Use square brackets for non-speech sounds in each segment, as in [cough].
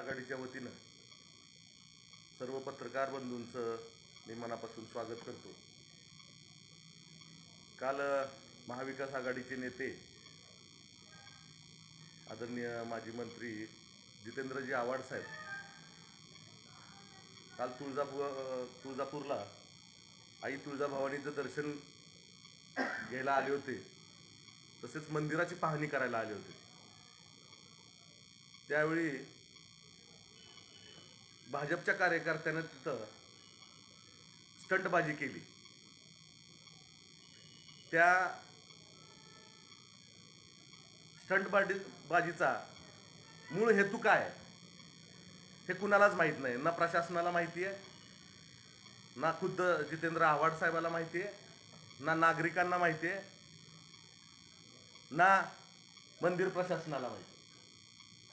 आघाडीच्या वतीनं सर्व पत्रकार बंधूंचं मी मनापासून स्वागत करतो. काल महाविकास आघाडीचे नेते आदरणीय माजी मंत्री जितेंद्रजी आव्हाड साहेब काल तुळजापूर तुळजापूरला आई तुळजाभवानीचं दर्शन घ्यायला आले होते. तसेच मंदिराची पाहणी करायला आले होते. त्यावेळी भाजपच्या कार्यकर्त्यानं तिथं स्टंटबाजी केली. त्या स्टंटबाजी बाजीचा मूळ हेतू काय? हे कुणालाच माहीत नाही. ना प्रशासनाला माहिती आहे ना खुद्द जितेंद्र आव्हाड साहेबाला माहिती आहे ना नागरिकांना माहिती आहे ना मंदिर प्रशासनाला माहिती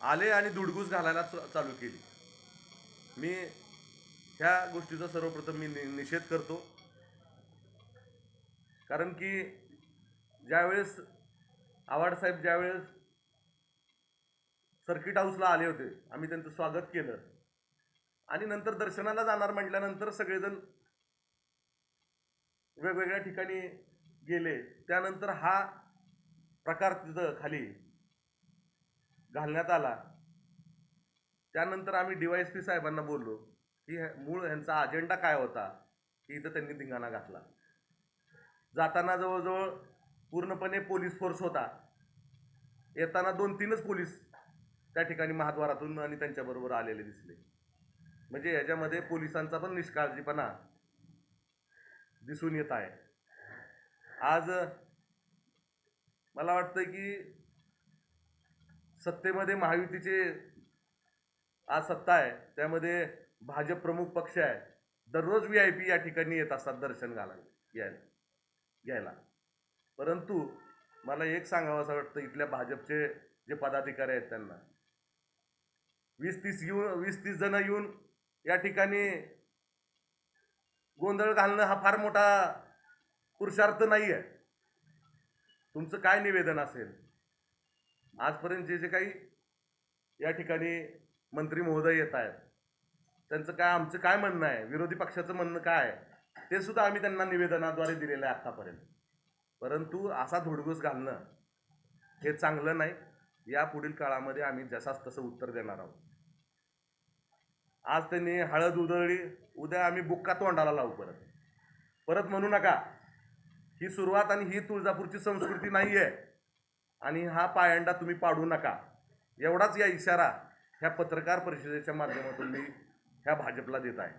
आले आणि दुडगूस घालायला चालू केली. मी ह्या गोष्टीचा सर्वप्रथम मी नि निषेध करतो. कारण की ज्यावेळेस आवाडसाहेब ज्यावेळेस सर्किट हाऊसला आले होते आम्ही त्यांचं स्वागत केलं. आणि नंतर दर्शनाला जाणार म्हटल्यानंतर सगळेजण वेगवेगळ्या ठिकाणी गेले. त्यानंतर हा प्रकार तिथं खाली घालण्यात आला. त्यानंतर आम्ही डी वाय एस पी साहेबांना बोललो की मूळ ह्यांचा अजेंडा काय होता? की इथं त्यांनी धिंगाणा घातला. जाताना जवळजवळ पूर्णपणे पोलीस फोर्स होता. येताना दोन तीनच पोलीस त्या ठिकाणी महाद्वारातून आणि त्यांच्याबरोबर आलेले दिसले. म्हणजे याच्यामध्ये पोलिसांचा पण निष्काळजीपणा दिसून येत आहे. आज मला वाटतं की सत्तेमध्ये महायुतीचे आज सत्ता आहे. त्यामध्ये भाजप प्रमुख पक्ष आहे. दररोज व्ही आय पी या ठिकाणी येत असतात दर्शन घालायला यायला घ्यायला परंतु मला एक सांगावं असं वाटतं इथल्या भाजपचे जे पदाधिकारी आहेत त्यांना. वीस तीस येऊन वीस तीस जणं येऊन या ठिकाणी गोंधळ घालणं हा फार मोठा पुरुषार्थ नाही आहे. तुमचं काय निवेदन असेल? आजपर्यंत जे जे काही या ठिकाणी मंत्री महोदय येत आहेत. त्यांचं काय आमचं काय म्हणणं आहे? विरोधी पक्षाचं म्हणणं काय आहे? ते सुद्धा आम्ही त्यांना निवेदनाद्वारे दिलेलं आहे आत्तापर्यंत परंतु असा धुडगूस घालणं हे चांगलं नाही. या पुढील काळामध्ये आम्ही जसाच तसं उत्तर देणार आहोत. आज त्यांनी हळद उधळली उद्या आम्ही बुक्का तोंडाला लावू परत. परत म्हणू नका. ही सुरुवात आणि ही तुळजापूरची संस्कृती नाही आहे आणि हा पायंडा तुम्ही पाडू नका. एवढाच या इशारा ह्या पत्रकार परिषदेच्या माध्यमातून मी ह्या भाजपला देत आहे.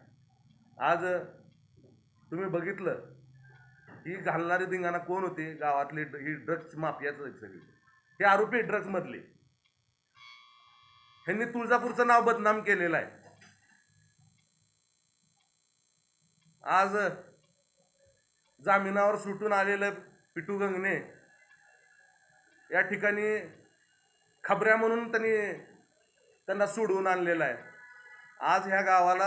आज तुम्ही बघितलं ही घालणारी धिंगाणा कोण होते? गावातले ही ड्रग्स माफियाच आहेत सगळी. हे आरोपी ड्रग्समधले. ह्यांनी तुळजापूरचं नाव बदनाम केलेलं आहे. आज जामिनावर सुटून आलेलं पिटू गंगने या ठिकाणी खबऱ्या म्हणून त्यांनी त्यांना सोडवून आणलेलं आहे. आज ह्या गावाला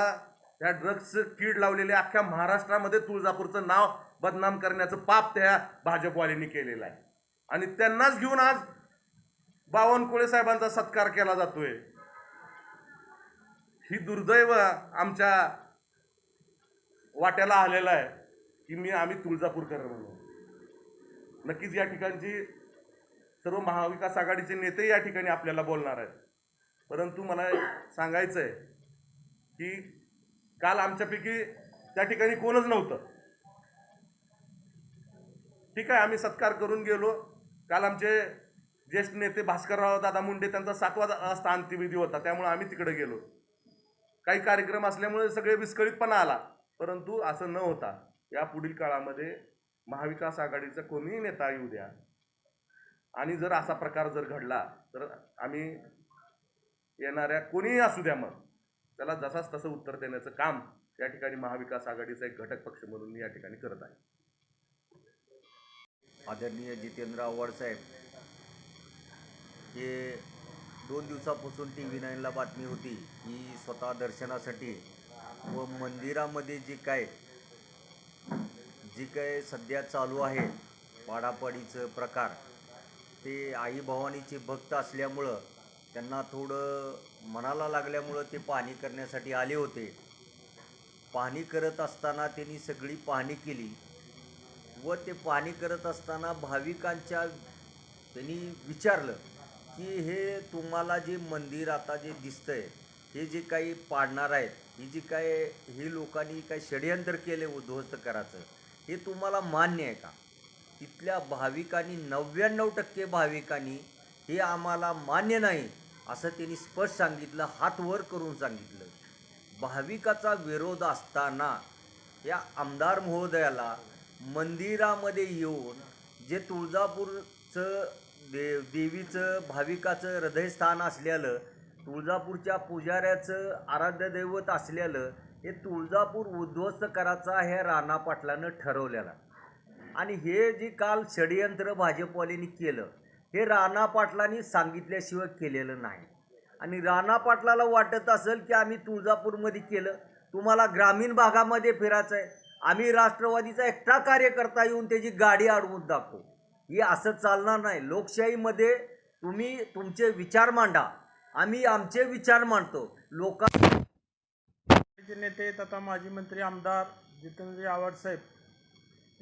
ह्या ड्रग्सचं कीड लावलेले अख्ख्या महाराष्ट्रामध्ये तुळजापूरचं नाव बदनाम करण्याचं पाप त्या भाजपवाल्यांनी केलेलं आहे. आणि त्यांनाच घेऊन आज बावनकुळे साहेबांचा सत्कार केला जातोय. ही दुर्दैव आमच्या वाट्याला आलेलं आहे की मी आम्ही तुळजापूरकर म्हणून. नक्कीच या ठिकाणची सर्व महाविकास आघाडीचे नेते या ठिकाणी आपल्याला बोलणार आहेत. परंतु मला सांगायचं आहे की काल आमच्यापैकी त्या ठिकाणी कोणच नव्हतं. ठीक आहे आम्ही सत्कार करून गेलो. काल आमचे ज्येष्ठ नेते भास्करराव दादा मुंडे त्यांचा सातवा असता अंत्यविधी होता त्यामुळे आम्ही तिकडे गेलो. काही कार्यक्रम असल्यामुळे सगळे विस्कळीतपणा आला परंतु असं न होता या पुढील काळामध्ये महाविकास आघाडीचा कोणीही नेता येऊ द्या. आणि जर असा प्रकार जर घडला तर आम्ही येणाऱ्या कोणीही असू द्या मग. त्याला जसाच तसं उत्तर देण्याचं काम या ठिकाणी महाविकास आघाडीचा एक घटक पक्ष म्हणून मी या ठिकाणी करत आहे. आदरणीय जितेंद्र आव्हाड साहेब हे दोन दिवसापासून टी व्ही नाईनला बातमी होती की स्वतः दर्शनासाठी व मंदिरामध्ये जी काय जी काय सध्या चालू आहे पाडापाडीचं प्रकार ते आई भवानीचे भक्त असल्यामुळं त्यांना थोडं मनाला लागल्यामुळं ते पाहणी करण्यासाठी आले होते. पाहणी करत असताना त्यांनी सगळी पाहणी केली व ते पाहणी करत असताना भाविकांच्या त्यांनी विचारलं की हे तुम्हाला जे मंदिर आता जे दिसतं आहे हे जे काही पाडणार आहेत ही जी काय हे लोकांनी काही षडयंत्र केले उद्ध्वस्त करायचं हे तुम्हाला मान्य आहे का? तिथल्या भाविकांनी नव्याण्णव टक्के भाविकांनी हे आम्हाला मान्य नाही. असं त्यांनी स्पष्ट सांगितलं हात वर करून सांगितलं. भाविकाचा विरोध असताना या आमदार महोदयाला मंदिरामध्ये येऊन जे तुळजापूरचं दे देवीचं भाविकाचं हृदयस्थान असलेलं तुळजापूरच्या पुजाऱ्याचं आराध्य दैवत असलेलं हे तुळजापूर उद्ध्वस्त करायचा ह्या राणा पाटलानं ठरवलेला. आणि हे जे काल षडयंत्र भाजपवाल्यांनी केलं हे राणा पाटलांनी सांगितल्याशिवाय केलेलं नाही. आणि राणा पाटलाला वाटत असेल की आम्ही तुळजापूरमध्ये केलं. तुम्हाला ग्रामीण भागामध्ये फिरायचं आहे. आम्ही राष्ट्रवादीचा एकटा कार्यकर्ता येऊन त्याची गाडी अडवून दाखवू हे असं चालणार नाही. लोकशाहीमध्ये तुम्ही तुमचे विचार मांडा. आम्ही आमचे विचार मांडतो. लोक नेते तथा माजी मंत्री आमदार जितेंद्र आवाडसाहेब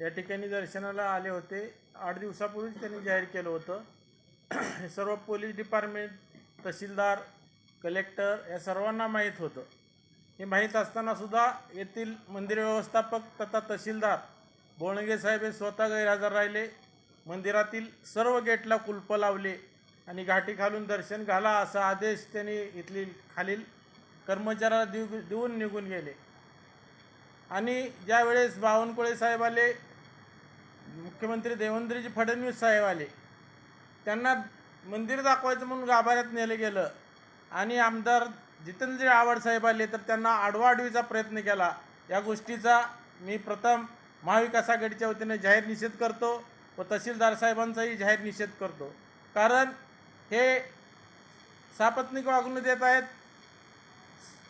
या ठिकाणी दर्शनाला आले होते. आठ दिवसापूर्वीच त्यांनी जाहीर केलं होतं. हे सर्व पोलीस डिपार्टमेंट तहसीलदार कलेक्टर या सर्वांना माहीत होतं. हे माहीत असतानासुद्धा येथील मंदिर व्यवस्थापक तथा तहसीलदार बोळंगे साहेब हे स्वतः गैरहजर राहिले. मंदिरातील सर्व गेटला कुलपं लावले आणि घाटी घालून दर्शन घाला असा आदेश त्यांनी इथली खालील कर्मचाऱ्याला देऊ देऊन निघून गेले. आणि ज्यावेळेस बावनकुळे साहेब आले मुख्यमंत्री देवेंद्रजी फडणवीस साहेब आले त्यांना मंदिर दाखवायचं म्हणून गाभाऱ्यात नेलं गेलं. आणि आमदार जितेंद्र आव्हाड साहेब आले तर त्यांना आडवाआडवीचा प्रयत्न केला. या गोष्टीचा मी प्रथम महाविकास आघाडीच्या वतीने जाहीर निषेध करतो व तहसीलदार साहेबांचाही जाहीर निषेध करतो. कारण हे सापत्निक वागणूक देत आहेत.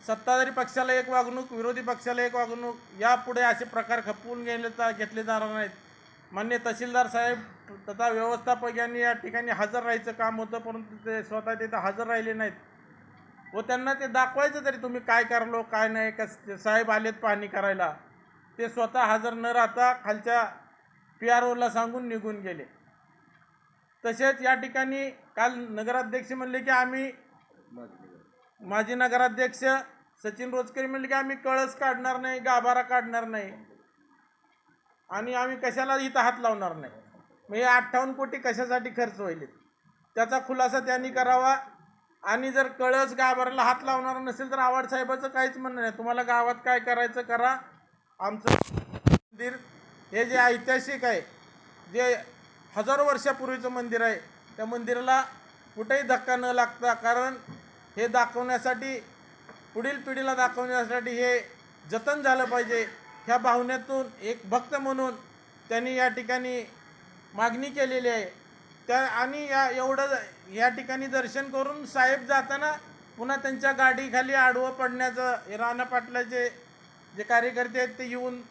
सत्ताधारी पक्षाला एक वागणूक विरोधी पक्षाला एक वागणूक यापुढे असे प्रकार खपवून गेले तर घेतले जाणार नाहीत. मान्य तहसीलदार साहेब तथा व्यवस्थापक यांनी या ठिकाणी हजर राहायचं काम होतं परंतु ते स्वतः तिथं हजर राहिले नाहीत. व त्यांना ते दाखवायचं तरी तुम्ही काय करलो काय नाही कस साहेब आलेत पाहणी करायला. ते स्वतः हजर न राहता खालच्या पी आर ओला सांगून निघून गेले. तसेच या ठिकाणी काल नगराध्यक्ष म्हणले की आम्ही माजी नगराध्यक्ष सचिन रोजकरी म्हणले की आम्ही कळस काढणार नाही गाभारा काढणार नाही. आणि आम्ही कशाला इथं हात लावणार नाही? मग हे अठ्ठावन्न कोटी कशासाठी खर्च होईल? त्याचा खुलासा त्यांनी करावा. आणि जर कळस गाभाराला हात लावणार नसेल तर आवाडसाहेबाचं काहीच म्हणणं नाही. तुम्हाला गावात काय करायचं करा. आमचं मंदिर हे जे ऐतिहासिक आहे जे हजारो वर्षापूर्वीचं मंदिर आहे त्या मंदिराला कुठेही धक्का न लागता कारण हे दाखवण्यासाठी पुढील पिढीला दाखवण्यासाठी हे जतन झालं पाहिजे. ह्या भावनेतून एक भक्त म्हणून त्यांनी या ठिकाणी मागणी केलेली आहे. त्या आणि या एवढं या ठिकाणी दर्शन करून साहेब जाताना पुन्हा त्यांच्या गाडीखाली आडवं पडण्याचं राणा पाटलाचे जे कार्यकर्ते आहेत ते येऊन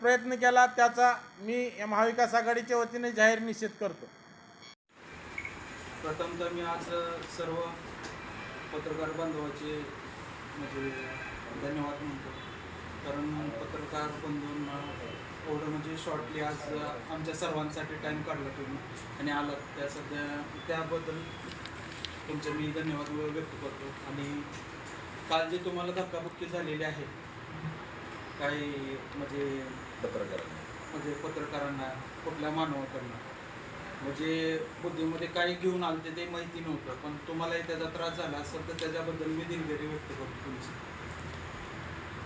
प्रयत्न केला. त्याचा मी या महाविकास आघाडीच्या वतीने जाहीर निषेध करतो. प्रथमतः मी आज सर्व पत्रकार बांधवाचे म्हणजे धन्यवाद म्हणतो. कारण पत्रकार बंधूंना एवढं म्हणजे शॉर्टली आज आमच्या सर्वांसाठी टाईम काढला तुम्ही. आणि आलात. त्या सध्या त्याबद्दल तुमचे मी धन्यवाद व्यक्त करतो. आणि काल जे तुम्हाला धक्काबुक्की झालेली आहे काही म्हणजे म्हणजे पत्रकारांना कुठल्या मानवाकडनं म्हणजे बुद्धीमध्ये काही घेऊन आलते ते माहिती नव्हतं. पण तुम्हालाही त्याचा त्रास झाला असेल तर त्याच्याबद्दल मी दिलगिरी व्यक्त करतो तुमची.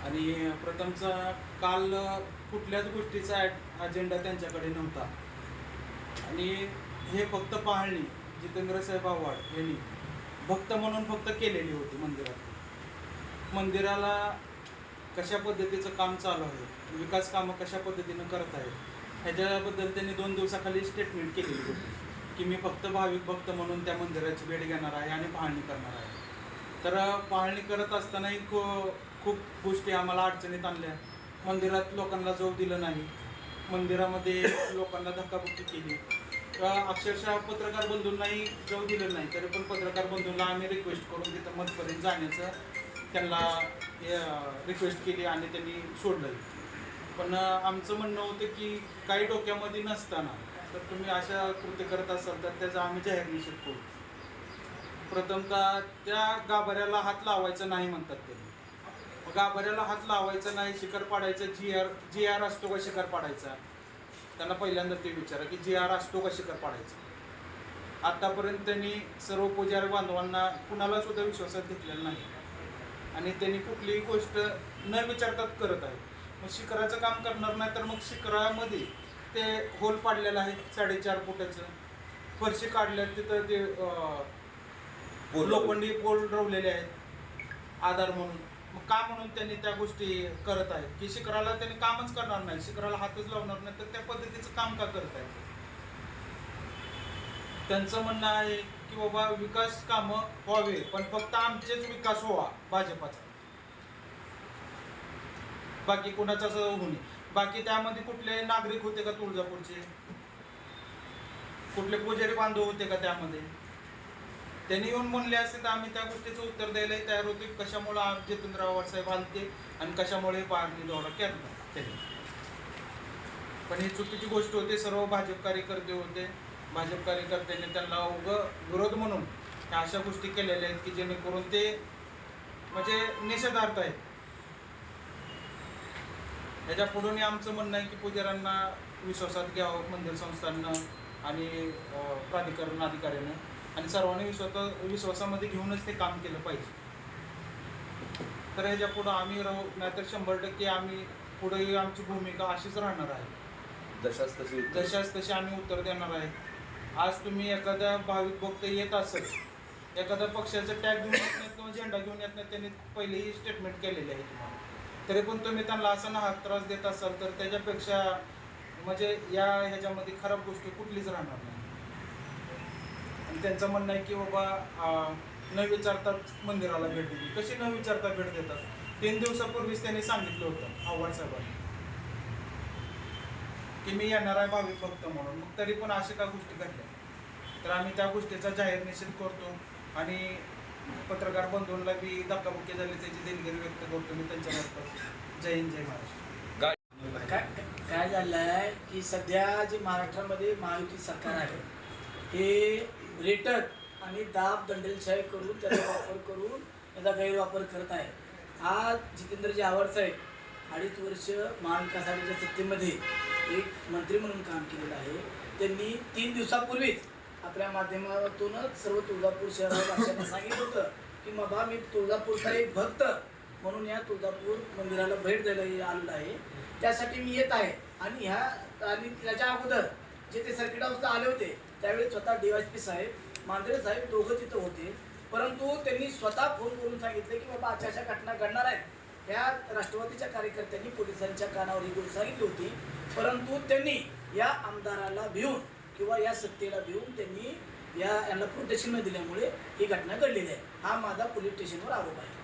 आणि प्रथमचा काल कुठल्याच गोष्टीचा अजेंडा त्यांच्याकडे नव्हता. आणि हे फक्त पाहणी जितेंद्र साहेब आव्हाड यांनी भक्त म्हणून फक्त केलेली होती मंदिरात. मंदिराला कशा पद्धतीचं काम चालू आहे विकास कामं कशा पद्धतीनं करत आहेत ह्याच्याबद्दल त्यांनी दोन दिवसाखाली स्टेटमेंट केलेली होती की मी फक्त भाविक भक्त म्हणून त्या मंदिराची भेट घेणार आहे आणि पाहणी करणार आहे. तर पाहणी करत असतानाही एक खूप गोष्टी आम्हाला अडचणीत आणल्या. मंदिरात लोकांना जाऊ दिलं नाही. मंदिरामध्ये [coughs] लोकांना धक्काबुक्की केली. अक्षरशः पत्रकार बंधूंनाही जाऊ दिलं नाही तरी पण पत्रकार बंधूंना आम्ही रिक्वेस्ट करून तिथं मधपर्यंत जाण्याचं त्यांना रिक्वेस्ट केली आणि त्यांनी सोडलं पण आमचं म्हणणं होतं की काही डोक्यामध्ये नसताना तर तुम्ही अशा कृत्य करत असाल तर त्याचा आम्ही जाहीर निषेध करू. प्रथमतः त्या गाभाऱ्याला हात लावायचा नाही म्हणतात ते. गाभाऱ्याला हात लावायचा नाही शिकार पाडायचा जी आर जी आर असतो का शिकार पाडायचा? त्यांना पहिल्यांदा ते विचारा की जी आर असतो का शिकार पाडायचा? आतापर्यंत त्यांनी सर्व पुजारी बांधवांना कुणाला सुद्धा विश्वासात घेतलेला नाही. आणि त्यांनी कुठलीही गोष्ट न विचारतात करत आहे. मग शिखराचं काम करणार नाही तर मग शिखरामध्ये ते होल पाडलेलं आहे साडेचार फुटाचं. फरशी काढल्यात तिथं ते लोखंडी पोल रवलेले आहेत आधार म्हणून. मग का म्हणून त्यांनी त्या गोष्टी करत आहेत? की शिखराला त्यांनी कामच करणार नाही. शिखराला हातच लावणार नाही तर त्या पद्धतीचं काम का करत आहेत? त्यांचं म्हणणं आहे की बाबा विकास कामं व्हावे पण फक्त आमचेच विकास व्हावा भाजपाचा. बाकी कोणाचाच नये. बाकी त्यामध्ये कुठले नागरिक होते का तुळजापूरचे? कुठले पुजारी बांधव होते का त्यामध्ये? त्यांनी येऊन म्हणले असते तर आम्ही त्या गोष्टीचं उत्तर द्यायला तयार होते कशामुळे जितेंद्रराव जितेंद्र आव्हाड आलते आणि कशामुळे पारणी दौरा केला त्यांनी. पण ही चुकीची गोष्ट होती सर्व भाजप कार्यकर्ते होते. भाजप कार्यकर्त्यांनी त्यांना उग विरोध म्हणून अशा गोष्टी केलेल्या आहेत की जेणेकरून ते म्हणजे निषेधार्थ आहेत. याच्या पुढून आमचं म्हणणं आहे की पुजाऱ्यांना विश्वासात घ्यावं मंदिर संस्थांना आणि प्राधिकरण अधिकाऱ्यानं. आणि सर्वांनी विश्वास विश्वासामध्ये घेऊनच ते काम केलं पाहिजे. तर ह्याच्या पुढं आम्ही राहू नाहीतर शंभर टक्के आम्ही पुढेही आमची भूमिका अशीच राहणार आहे. जशाच तशी जशाच तसे आम्ही उत्तर देणार आहे. आज तुम्ही एखाद्या भाविक भक्त येत असेल एखाद्या पक्षाचं टॅग घेऊन येत नाहीत किंवा झेंडा घेऊन येत नाही त्यांनी पहिलेही स्टेटमेंट केलेले आहे तुम्हाला. तरी पण तुम्ही त्यांना असा नाहक त्रास देत असाल तर त्याच्यापेक्षा म्हणजे या ह्याच्यामध्ये खराब गोष्ट कुठलीच राहणार नाही. आणि त्यांचं म्हणणं आहे की बाबा न विचारताच मंदिराला भेट दिली. कशी न विचारता भेट देतात? तीन दिवसापूर्वीच त्यांनी सांगितलं होतं आव्हाड साहेबांनी. की मी येणार आहे भाविक भक्त म्हणून. मग तरी पण अशा का गोष्टी घडल्या? तर आम्ही त्या गोष्टीचा जाहीर निषेध करतो आणि पत्रकार बंधूंना बी धक्काबुक्की झाली त्याची दिलगिरी व्यक्त करतो मी त्यांच्यामार्फत जय हिंद जय महाराष्ट्र. काय? काय झालं आहे की सध्या जे महाराष्ट्रामध्ये महायुती सरकार आहे हे रेटक आणि दाब दंडेलशाही करून त्याचा वापर करून त्याचा गैरवापर करत आहे. हा जितेंद्रजी आव्हाड साहेब अडीच वर्ष महाविकास आघाडीच्या सत्तेमध्ये एक मंत्री म्हणून काम केलेलं आहे. त्यांनी तीन दिवसापूर्वीच आपल्या माध्यमातूनच सर्व तुळजापूर शहराला सांगितलं होतं की बाबा मी तुळजापूरचा एक भक्त म्हणून या तुळजापूर मंदिराला भेट द्यायला आलेलं आहे. त्यासाठी मी येत आहे. आणि ह्या आणि त्याच्या अगोदर जे ते सर्किट हाऊसला आले होते त्यावेळी स्वतः डी वाय पी साहेब मांजरे साहेब दोघं तिथं होते. परंतु त्यांनी स्वतः फोन करून सांगितले की बाबा अशा अशा घटना घडणार आहेत. ह्या राष्ट्रवादीच्या कार्यकर्त्यांनी पोलिसांच्या कानावर ही गोष्ट सांगितली होती. परंतु त्यांनी या आमदाराला भिवून किंवा या सत्तेला भिवून त्यांनी या यांना प्रोटेक्शन न दिल्यामुळे ही घटना घडलेली आहे. हा माझा पोलीस स्टेशनवर आरोप आहे.